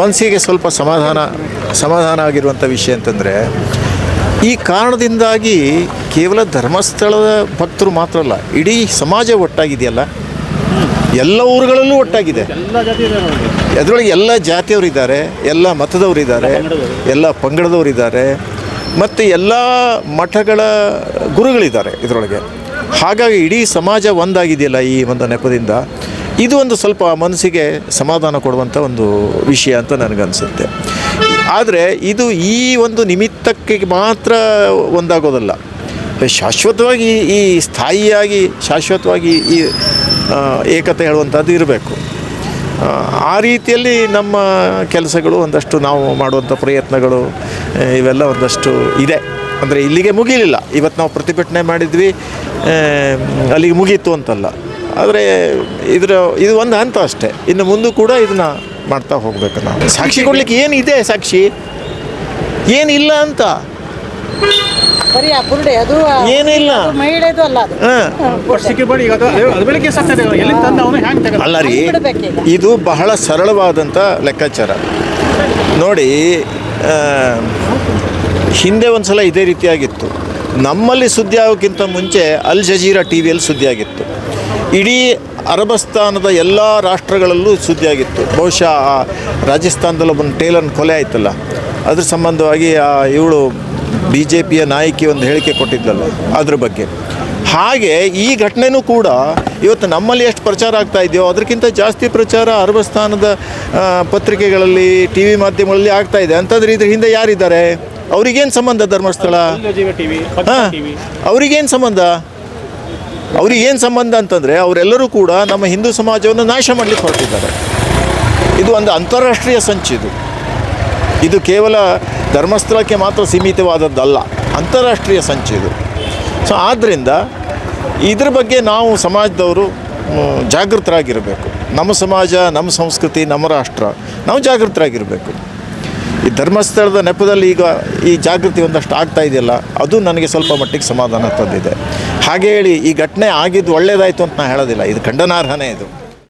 ಮನಸ್ಸಿಗೆ ಸ್ವಲ್ಪ ಸಮಾಧಾನ ಸಮಾಧಾನ ಆಗಿರುವಂಥ ವಿಷಯ ಅಂತಂದರೆ, ಈ ಕಾರಣದಿಂದಾಗಿ ಕೇವಲ ಧರ್ಮಸ್ಥಳದ ಭಕ್ತರು ಮಾತ್ರ ಅಲ್ಲ, ಇಡೀ ಸಮಾಜ ಒಟ್ಟಾಗಿದೆಯಲ್ಲ? ಎಲ್ಲ ಊರುಗಳಲ್ಲೂ ಒಟ್ಟಾಗಿದೆ. ಅದರೊಳಗೆ ಎಲ್ಲ ಜಾತಿಯವರಿದ್ದಾರೆ, ಎಲ್ಲ ಮತದವರಿದ್ದಾರೆ, ಎಲ್ಲ ಪಂಗಡದವರಿದ್ದಾರೆ, ಮತ್ತು ಎಲ್ಲ ಮಠಗಳ ಗುರುಗಳಿದ್ದಾರೆ ಇದರೊಳಗೆ. ಹಾಗಾಗಿ ಇಡೀ ಸಮಾಜ ಒಂದಾಗಿದೆಯಲ್ಲ ಈ ಒಂದು ನೆಪದಿಂದ? ಇದು ಒಂದು ಸ್ವಲ್ಪ ಮನಸ್ಸಿಗೆ ಸಮಾಧಾನ ಕೊಡುವಂಥ ಒಂದು ವಿಷಯ ಅಂತ ನನಗನ್ಸುತ್ತೆ. ಆದರೆ ಇದು ಈ ಒಂದು ನಿಮಿತ್ತಕ್ಕೆ ಮಾತ್ರ ಒಂದಾಗೋದಲ್ಲ. ಶಾಶ್ವತವಾಗಿ ಈ ಸ್ಥಾಯಿಯಾಗಿ ಶಾಶ್ವತವಾಗಿ ಈ ಏಕತೆ ಹೇಳುವಂಥದ್ದು ಇರಬೇಕು. ಆ, ರೀತಿಯಲ್ಲಿ ನಮ್ಮ ಕೆಲಸಗಳು ಒಂದಷ್ಟು ನಾವು ಮಾಡುವಂಥ ಪ್ರಯತ್ನಗಳು ಇವೆಲ್ಲ ಒಂದಷ್ಟು ಇದೆ. ಅಂದರೆ ಇಲ್ಲಿಗೆ ಮುಗಿಲಿಲ್ಲ. ಇವತ್ತು ನಾವು ಪ್ರತಿಭಟನೆ ಮಾಡಿದ್ವಿ ಅಲ್ಲಿಗೆ ಮುಗೀತು ಅಂತಲ್ಲ. ಆದರೆ ಇದರ ಇದು ಒಂದು ಹಂತ ಅಷ್ಟೇ. ಇನ್ನು ಮುಂದೆ ಕೂಡ ಇದನ್ನು ಮಾಡ್ತಾ ಹೋಗ್ಬೇಕು ನಾವು. ಸಾಕ್ಷಿ ಕೊಡಲಿಕ್ಕೆ ಏನಿದೆ ಸಾಕ್ಷಿ? ಏನಿಲ್ಲ ಅಂತ. ಬರೀ ಆ ಬುರುಡೆ ಅದು ಏನಿಲ್ಲ. ಅದು ಮಹಿಳೆದು ಅಲ್ಲ ರೀ ಇದು ಬಹಳ ಸರಳವಾದಂಥ ಲೆಕ್ಕಾಚಾರ. ನೋಡಿ ಹಿಂದೆ ಒಂದು ಸಲ ಇದೇ ರೀತಿಯಾಗಿತ್ತು. ನಮ್ಮಲ್ಲಿ ಸುದ್ದಿ ಆಗೋಕ್ಕಿಂತ ಮುಂಚೆ ಅಲ್ ಜಜೀರಾ ಟಿ ವಿಯಲ್ಲಿ ಸುದ್ದಿ ಆಗಿತ್ತು. ಇಡೀ ಅರಬಸ್ತಾನದ ಎಲ್ಲ ರಾಷ್ಟ್ರಗಳಲ್ಲೂ ಸುದ್ದಿಯಾಗಿತ್ತು. ಬಹುಶಃ ಆ ರಾಜಸ್ಥಾನದಲ್ಲಿ ಒಬ್ಬನ ಟೇಲನ್ ಕೊಲೆ ಆಯ್ತಲ್ಲ. ಅದ್ರ ಸಂಬಂಧವಾಗಿ ಆ ಇವಳು ಬಿ ಜೆ ಪಿಯ ನಾಯಕಿ ಒಂದು ಹೇಳಿಕೆ ಕೊಟ್ಟಿದ್ದಲ್ಲ ಅದ್ರ ಬಗ್ಗೆ. ಹಾಗೆ ಈ ಘಟನೆನೂ ಕೂಡ ಇವತ್ತು ನಮ್ಮಲ್ಲಿ ಎಷ್ಟು ಪ್ರಚಾರ ಆಗ್ತಾ ಇದೆಯೋ ಅದಕ್ಕಿಂತ ಜಾಸ್ತಿ ಪ್ರಚಾರ ಅರಬಸ್ಥಾನದ ಪತ್ರಿಕೆಗಳಲ್ಲಿ ಟಿ ವಿ ಮಾಧ್ಯಮಗಳಲ್ಲಿ ಆಗ್ತಾ ಇದೆ. ಅಂತಂದ್ರೆ ಇದ್ರ ಹಿಂದೆ ಯಾರಿದ್ದಾರೆ? ಅವ್ರಿಗೇನು ಸಂಬಂಧ ಧರ್ಮಸ್ಥಳ? ಹಾಂ ಟಿವಿ. ಅವ್ರಿಗೇನು ಸಂಬಂಧ? ಅವ್ರಿಗೇನು ಸಂಬಂಧ ಅಂತಂದರೆ ಅವರೆಲ್ಲರೂ ಕೂಡ ನಮ್ಮ ಹಿಂದೂ ಸಮಾಜವನ್ನು ನಾಶ ಮಾಡಲಿಕ್ಕೆ ಹೊರಟಿದ್ದಾರೆ. ಇದು ಒಂದು ಅಂತಾರಾಷ್ಟ್ರೀಯ ಸಂಚಿದು ಇದು. ಕೇವಲ ಧರ್ಮಸ್ಥಳಕ್ಕೆ ಮಾತ್ರ ಸೀಮಿತವಾದದ್ದಲ್ಲ, ಅಂತಾರಾಷ್ಟ್ರೀಯ ಸಂಚಿದು ಸೊ ಆದ್ದರಿಂದ ಇದ್ರ ಬಗ್ಗೆ ನಾವು ಸಮಾಜದವರು ಜಾಗೃತರಾಗಿರಬೇಕು. ನಮ್ಮ ಸಮಾಜ, ನಮ್ಮ ಸಂಸ್ಕೃತಿ, ನಮ್ಮ ರಾಷ್ಟ್ರ, ನಾವು ಜಾಗೃತರಾಗಿರಬೇಕು. ಈ ಧರ್ಮಸ್ಥಳದ ನೆಪದಲ್ಲಿ ಈಗ ಈ ಜಾಗೃತಿ ಒಂದಷ್ಟು ಆಗ್ತಾ ಇದೆಯಲ್ಲ, ಅದು ನನಗೆ ಸ್ವಲ್ಪ ಮಟ್ಟಿಗೆ ಸಮಾಧಾನ ತಂದಿದೆ. ಹಾಗೆ ಹೇಳಿ ಈ ಘಟನೆ ಆಗಿದ್ದು ಒಳ್ಳೆಯದಾಯಿತು ಅಂತ ನಾನು ಹೇಳೋದಿಲ್ಲ. ಇದು ಖಂಡನಾರ್ಹನೇ ಇದು.